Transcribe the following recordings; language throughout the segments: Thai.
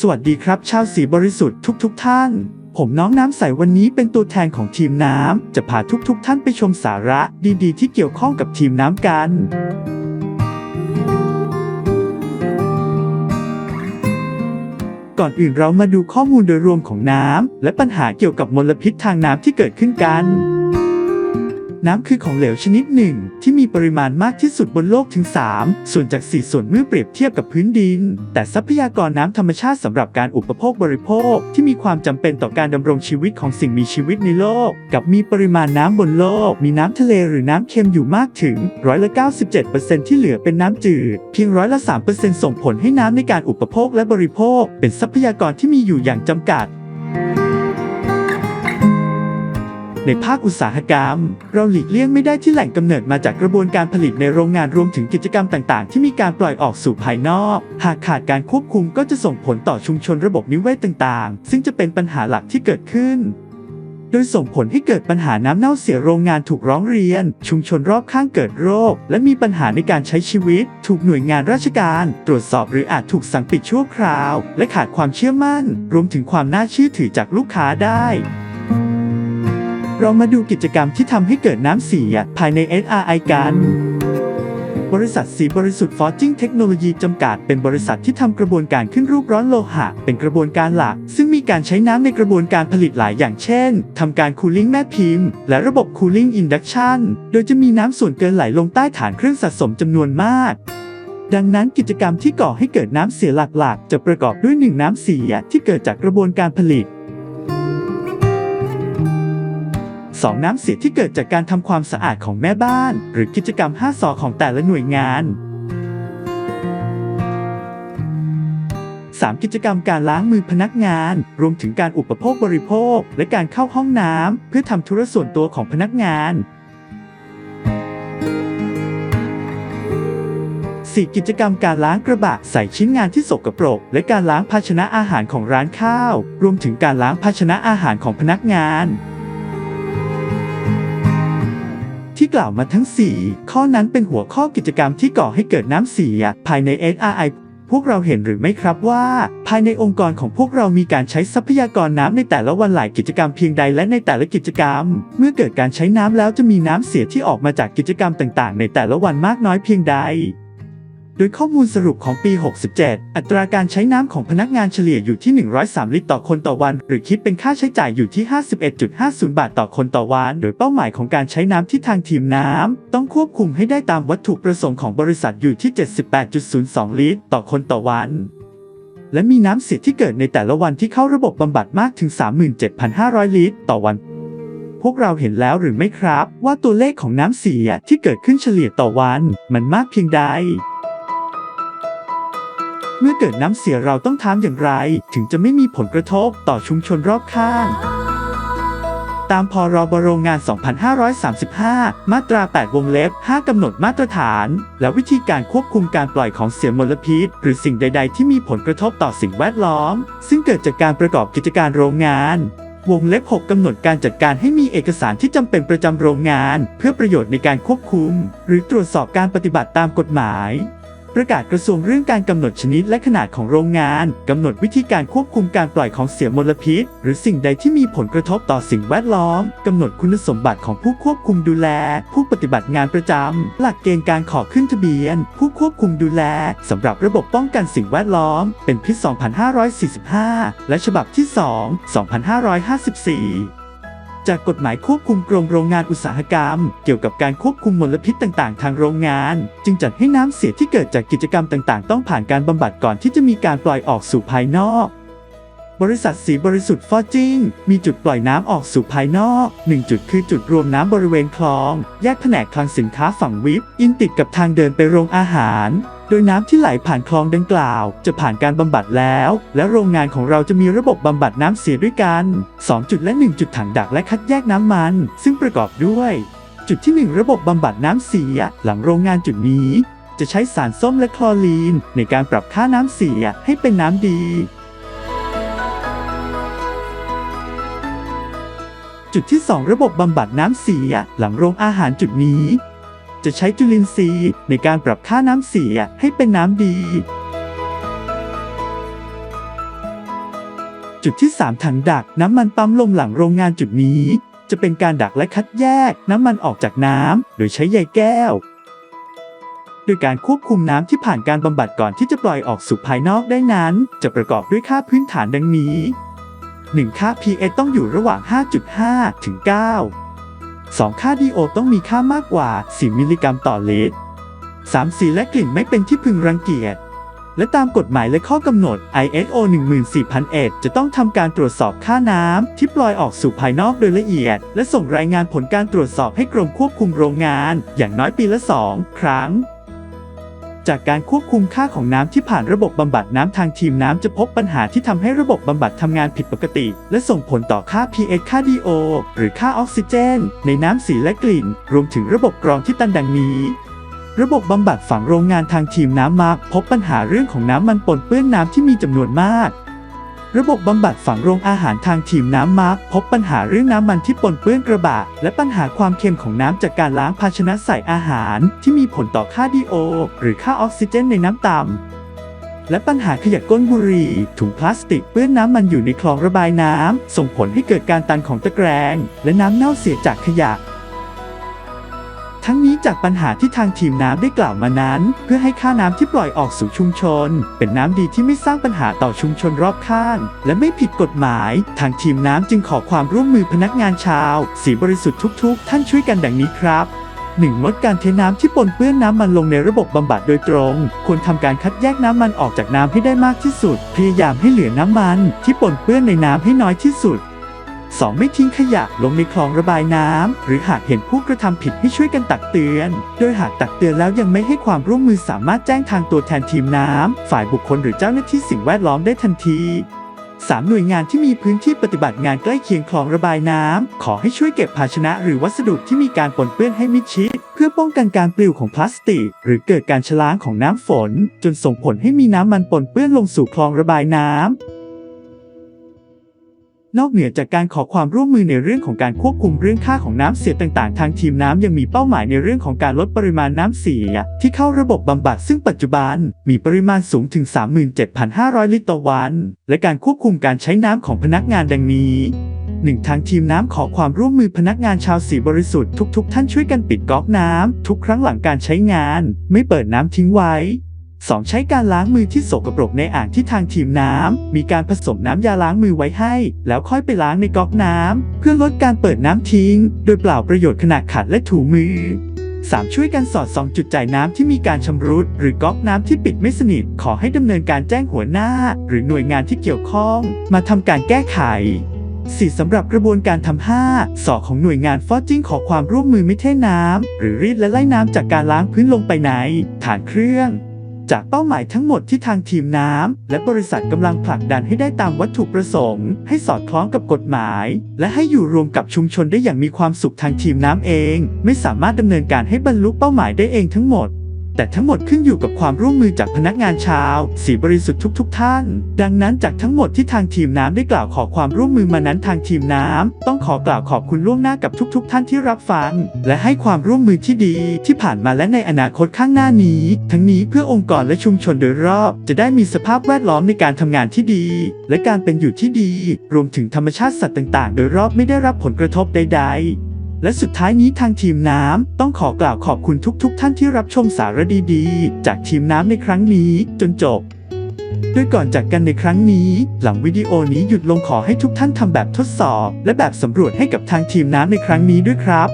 สวัสดีครับ ชาวสีบริสุทธิ์ทุกๆทท่าน ผมน้องน้ำใสวันนี้เป็นตัวแทนของทีมน้ำ จะพาทุกๆทท่านไปชมสาระดีๆ ที่เกี่ยวข้องกับทีมน้ำกัน ก่อนอื่นเรามาดูข้อมูลโดยรวมของน้ำ และปัญหาเกี่ยวกับมลพิษทางน้ำที่เกิดขึ้นกัน น้ำคือของเหลวชนิดหนึ่ง ที่มีปริมาณมากที่สุดบนโลกถึง 3 ส่วนจาก 4 ส่วนเมื่อเปรียบเทียบกับพื้นดิน แต่ทรัพยากรน้ำธรรมชาติสำหรับการอุปโภคบริโภค ที่มีความจำเป็นต่อการดำรงชีวิตของสิ่งมีชีวิตในโลก กับมีปริมาณน้ำบนโลก มีน้ำทะเลหรือน้ำเค็มอยู่มากถึงร้อยละ97%ที่เหลือเป็นน้ำจืด เพียงร้อยละ3%ส่งผลให้น้ำในการอุปโภคและบริโภค เป็นทรัพยากรที่มีอยู่อย่างจำกัด ในภาคอุตสาหกรรม เราหลีกเลี่ยงไม่ได้ที่แหล่งกำเนิดมาจากกระบวนการผลิตในโรงงานรวมถึงกิจกรรมต่างๆ ที่มีการปล่อยออกสู่ภายนอก หากขาดการควบคุมก็จะส่งผลต่อชุมชนระบบนิเวศต่างๆ ซึ่งจะเป็นปัญหาหลักที่เกิดขึ้นโดยส่งผลให้เกิดปัญหาน้ำเน่าเสียโรงงานถูกร้องเรียน ชุมชนรอบข้างเกิดโรค และมีปัญหาในการใช้ชีวิต ถูกหน่วยงานราชการ ตรวจสอบหรืออาจถูกสั่งปิดชั่วคราว และขาดความเชื่อมั่น รวมถึงความน่าเชื่อถือจากลูกค้าได้ เรามาดูกิจกรรมที่ทำให้เกิดน้ำเสีย ภายใน SRI กัน บริษัทสีบริสุทธิ์ฟอร์จิงเทคโนโลยีจำกัด เป็นบริษัทที่ทำกระบวนการขึ้นรูปร้อนโลหะ เป็นกระบวนการหลัก ซึ่งมีการใช้น้ำในกระบวนการผลิตหลายอย่างเช่นทำการคูลิ่งแม่พิมพ์ และระบบคูลิ่งอินดักชันโดยจะมีน้ำส่วนเกินไหลลงใต้ฐานเครื่องสะสมจำนวนมากดังนั้นกิจกรรมที่ก่อให้เกิดน้ำเสียหลักๆ จะประกอบด้วยหนึ่งน้ำเสียที่เกิดจากกระบวนการผลิต 2. น้ำเสียที่เกิดจากการทำความสะอาดของแม่บ้าน หรือกิจกรรม 5สอของแต่ละหน่วยงาน 3. กิจกรรมการล้างมือพนักงาน รวมถึงการอุปโภคบริโภค และการเข้าห้องน้ำเพื่อทำธุระส่วนตัวของพนักงาน 4. กิจกรรมการล้างกระบะใส่ชิ้นงานที่สกปรก และการล้างภาชนะอาหารของร้านข้าว รวมถึงการล้างภาชนะอาหารของพนักงาน ที่กล่าวมาทั้ง 4 ข้อนั้นเป็นหัวข้อกิจกรรมที่ก่อให้เกิดน้ำเสีย ภายใน SRI พวกเราเห็นหรือไม่ครับว่า ภายในองค์กรของพวกเรามีการใช้ทรัพยากรน้ำในแต่ละวันหลายกิจกรรมเพียงใดและในแต่ละกิจกรรม เมื่อเกิดการใช้น้ำแล้วจะมีน้ำเสียที่ออกมาจากกิจกรรมต่าง ๆ ในแต่ละวันมากน้อยเพียงใด โดยข้อมูลสรุปของปี 67 อัตราการใช้น้ำของพนักงานเฉลี่ยอยู่ที่ 103 ลิตรต่อคนต่อวัน หรือคิดเป็นค่าใช้จ่ายอยู่ที่ 51.50 บาทต่อคนต่อวัน โดยเป้าหมายของการใช้น้ำที่ทางทีมน้ำต้องควบคุมให้ได้ตามวัตถุประสงค์ของบริษัทอยู่ที่ 78.02 ลิตรต่อคนต่อวันและมีน้ำเสียที่เกิดในแต่ละวันที่เข้าระบบบำบัดมากถึง 37,500 ลิตร ต่อวัน พวกเราเห็นแล้วหรือไม่ครับ ว่าตัวเลขของน้ำเสียที่เกิดขึ้นเฉลี่ยต่อวัน มันมากเพียงใด เมื่อเกิดน้ำเสียเราต้องทำอย่างไร ถึงจะไม่มีผลกระทบต่อชุมชนรอบข้าง ตามพรบโรงงาน 2535 มาตรา 8 วงเล็บ 5 กำหนดมาตรฐาน และวิธีการควบคุมการปล่อยของเสียมลพิษ หรือสิ่งใด ๆ ที่มีผลกระทบต่อสิ่งแวดล้อม ซึ่งเกิดจากการประกอบกิจการโรงงานวงเล็บ 6 กำหนดการจัดการให้มีเอกสารที่จำเป็นประจำโรงงาน เพื่อประโยชน์ในการควบคุม หรือตรวจสอบการปฏิบัติตามกฎหมาย ประกาศกระทรวงเรื่องการกำหนดชนิดและขนาดของโรงงานกำหนดวิธีการควบคุมการปล่อยของเสียมลพิษ หรือสิ่งใดที่มีผลกระทบต่อสิ่งแวดล้อมกำหนดคุณสมบัติของผู้ควบคุมดูแล ผู้ปฏิบัติงานประจำหลักเกณฑ์การขอขึ้นทะเบียน ผู้ควบคุมดูแลสำหรับระบบป้องกันสิ่งแวดล้อม เป็นพิษ 2545 และฉบับที่ 2 2554 จากกฎหมายควบคุมกรมโรงงานอุตสาหกรรม เกี่ยวกับการควบคุมมลพิษต่างๆ ทางโรงงาน จึงจัดให้น้ำเสียที่เกิดจากกิจกรรมต่างๆ ต้องผ่านการบำบัดก่อนที่จะมีการปล่อยออกสู่ภายนอก บริษัทสีบริสุทธิ์ฟอร์จิงมีจุดปล่อยน้ำออกสู่ภายนอก 1 จุดคือจุดรวมน้ำบริเวณคลอง แยกแผนกคลังสินค้าฝั่งวิปอินติดกับทางเดินไปโรงอาหาร โดยน้ำที่ไหลผ่านคลองดังกล่าว จะผ่านการบำบัดแล้ว และโรงงานของเราจะมีระบบบำบัดน้ำเสียด้วยกัน 2 จุดและ 1 จุดถังดักและคัดแยกน้ำมัน ซึ่งประกอบด้วย จุดที่ 1 ระบบบำบัดน้ำเสีย หลังโรงงานจุดนี้ จะใช้สารส้มและคลอรีน ในการปรับค่าน้ำเสียให้เป็นน้ำดีจุดที่ 2 ระบบบำบัดน้ำเสีย หลังโรงอาหารจุดนี้ จะใช้จุลินทรีย์ในการปรับค่าน้ำเสียให้เป็นน้ำดี จุดที่ 3 ถังดักน้ำมันปั๊มลมหลังโรงงานจุดนี้ จะเป็นการดักและคัดแยกน้ำมันออกจากน้ำโดยใช้ใยแก้วโดยการควบคุมน้ำที่ผ่านการบำบัดก่อนที่จะปล่อยออกสู่ภายนอกได้นั้น จะประกอบด้วยค่าพื้นฐานดังนี้ 1 ค่า pH ต้องอยู่ระหว่าง 5.5 ถึง 9 2 ค่า DO ต้องมีค่ามากกว่า4มิลลิกรัมต่อลิตร 3 สีและกลิ่นไม่เป็นที่พึงรังเกียจ และตามกฎหมายและข้อกำหนด ISO 14001 จะต้องทำการตรวจสอบค่าน้ำที่ปล่อยออกสู่ภายนอกโดยละเอียด และส่งรายงานผลการตรวจสอบให้กรมควบคุมโรงงาน อย่างน้อยปีละ 2 ครั้ง จากการควบคุมค่าของน้ำที่ผ่านระบบบำบัดน้ำทางทีมน้ำจะพบปัญหาที่ทำให้ระบบบำบัดทำงานผิดปกติ และส่งผลต่อค่า pH ค่า DO หรือค่าออกซิเจน ในน้ำสีและกลิ่น รวมถึงระบบกรองที่ตันดังนี้ระบบบำบัดฝังโรงงานทางทีมน้ำมากพบปัญหาเรื่องของน้ำมันปนเปื้อนน้ำที่มีจำนวนมาก ระบบบำบัดฝังโรงอาหารทางทีมน้ำมักพบปัญหาเรื่องน้ำมันที่ปนเปื้อนกระบะ และปัญหาความเค็มของน้ำจากการล้างภาชนะใส่อาหาร ที่มีผลต่อค่าดีโอ หรือค่าออกซิเจนในน้ำต่ำและปัญหาขยะก้นบุหรี่ ถุงพลาสติกเปื้อนน้ำมันอยู่ในคลองระบายน้ำส่งผลให้เกิดการตันของตะแกรง และน้ำเน่าเสียจากขยะ ทั้งนี้จากปัญหาที่ทางทีมน้ำได้กล่าวมานั้น เพื่อให้ค่าน้ำที่ปล่อยออกสู่ชุมชน เป็นน้ำดีที่ไม่สร้างปัญหาต่อชุมชนรอบข้าง และไม่ผิดกฎหมาย ทางทีมน้ำจึงขอความร่วมมือพนักงานชาว สีบริสุทธิ์ทุก ๆ ท่านช่วยกันดังนี้ครับ 1. ลดการเทน้ำที่ปนเปื้อนน้ำมันลงในระบบบำบัดโดยตรง ควรทำการคัดแยกน้ำมันออกจากน้ำให้ได้มากที่สุด พยายามให้เหลือน้ำมันที่ปนเปื้อนในน้ำให้น้อยที่สุด 2. ไม่ทิ้งขยะลงในคลองระบายน้ำหรือหากเห็นผู้กระทำผิดให้ช่วยกันตักเตือน โดยหากตักเตือนแล้วยังไม่ให้ความร่วมมือสามารถแจ้งทางตัวแทนทีมน้ำฝ่ายบุคคลหรือเจ้าหน้าที่สิ่งแวดล้อมได้ทันที 3. หน่วยงานที่มีพื้นที่ปฏิบัติงานใกล้เคียงคลองระบายน้ำขอให้ช่วยเก็บภาชนะหรือวัสดุที่มีการปนเปื้อนให้มิดชิด เพื่อป้องกันการปลิวของพลาสติก หรือเกิดการชะล้างของน้ำฝน จนส่งผลให้มีน้ำมันปนเปื้อนลงสู่คลองระบายน้ำ นอกเหนือจากการขอความร่วมมือในเรื่องของการควบคุมเรื่องค่าของน้ำเสียต่างๆ ทางทีมน้ำยังมีเป้าหมายในเรื่องของการลดปริมาณน้ำเสีย ที่เข้าระบบบำบัดซึ่งปัจจุบัน มีปริมาณสูงถึง 37,500 ลิตรต่อวัน และการควบคุมการใช้น้ำของพนักงานดังนี้หนึ่งทางทีมน้ำขอความร่วมมือพนักงานชาวสีบริสุทธิ์ทุกๆท่านช่วยกันปิดก๊อกน้ำทุกครั้งหลังการใช้งาน ไม่เปิดน้ำทิ้งไว้ 2. ใช้การล้างมือที่สกปรกในอ่างที่ทางทีมน้ำ มีการผสมน้ำยาล้างมือไว้ให้ แล้วค่อยไปล้างในก๊อกน้ำ เพื่อลดการเปิดน้ำทิ้ง โดยเปล่าประโยชน์ขณะขัดและถูมือ 3. ช่วยกันสอดส่องจุดจ่ายน้ำที่มีการชำรุด หรือก๊อกน้ำที่ปิดไม่สนิท ขอให้ดำเนินการแจ้งหัวหน้า หรือหน่วยงานที่เกี่ยวข้อง มาทำการแก้ไข 4. สำหรับกระบวนการทำ5สอของหน่วยงานฟอจิ้งขอความร่วมมือไม่เทน้ำหรือรีดและไล่น้ำจากการล้างพื้นลงไปในฐานเครื่อง จากเป้าหมายทั้งหมดที่ทางทีมน้ำและบริษัทกำลังผลักดันให้ได้ตามวัตถุประสงค์ ให้สอดคล้องกับกฎหมาย และให้อยู่รวมกับชุมชนได้อย่างมีความสุขทางทีมน้ำเอง ไม่สามารถดำเนินการให้บรรลุเป้าหมายได้เองทั้งหมด แต่ทั้งหมดขึ้นอยู่กับความร่วมมือจากพนักงานชาว สีบริสุทธิ์ทุก ๆ ท่าน ดังนั้นจากทั้งหมดที่ทางทีมน้ำได้กล่าวขอความร่วมมือมานั้นทางทีมน้ำต้องขอกล่าวขอบคุณล่วงหน้ากับทุก ๆ ท่านที่รับฟัง และให้ความร่วมมือที่ดีที่ผ่านมาและในอนาคตข้างหน้านี้ ทั้งนี้เพื่อองค์กรและชุมชนโดยรอบ จะได้มีสภาพแวดล้อมในการทำงานที่ดี และการเป็นอยู่ที่ดี รวมถึงธรรมชาติสัตว์ต่าง ๆ โดยรอบไม่ได้รับผลกระทบใด ๆ และสุดท้ายนี้ทางทีมน้ำต้องขอกล่าวขอบคุณทุกๆท่านที่รับชมสารดีๆ จากทีมน้ำในครั้งนี้จนจบโดยก่อนจากกันในครั้งนี้ หลังวิดีโอนี้หยุดลงขอให้ทุกท่านทำแบบทดสอบ และแบบสำรวจให้กับทางทีมน้ำในครั้งนี้ด้วยครับ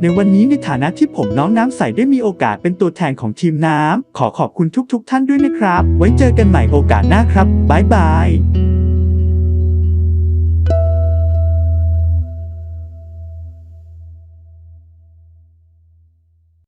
ในวันนี้ในฐานะที่ผมน้องน้ำใสได้มีโอกาสเป็นตัวแทนของทีมน้ำขอขอบคุณทุกๆท่านด้วยนะครับ ไว้เจอกันใหม่โอกาสหน้าครับบ๊ายบาย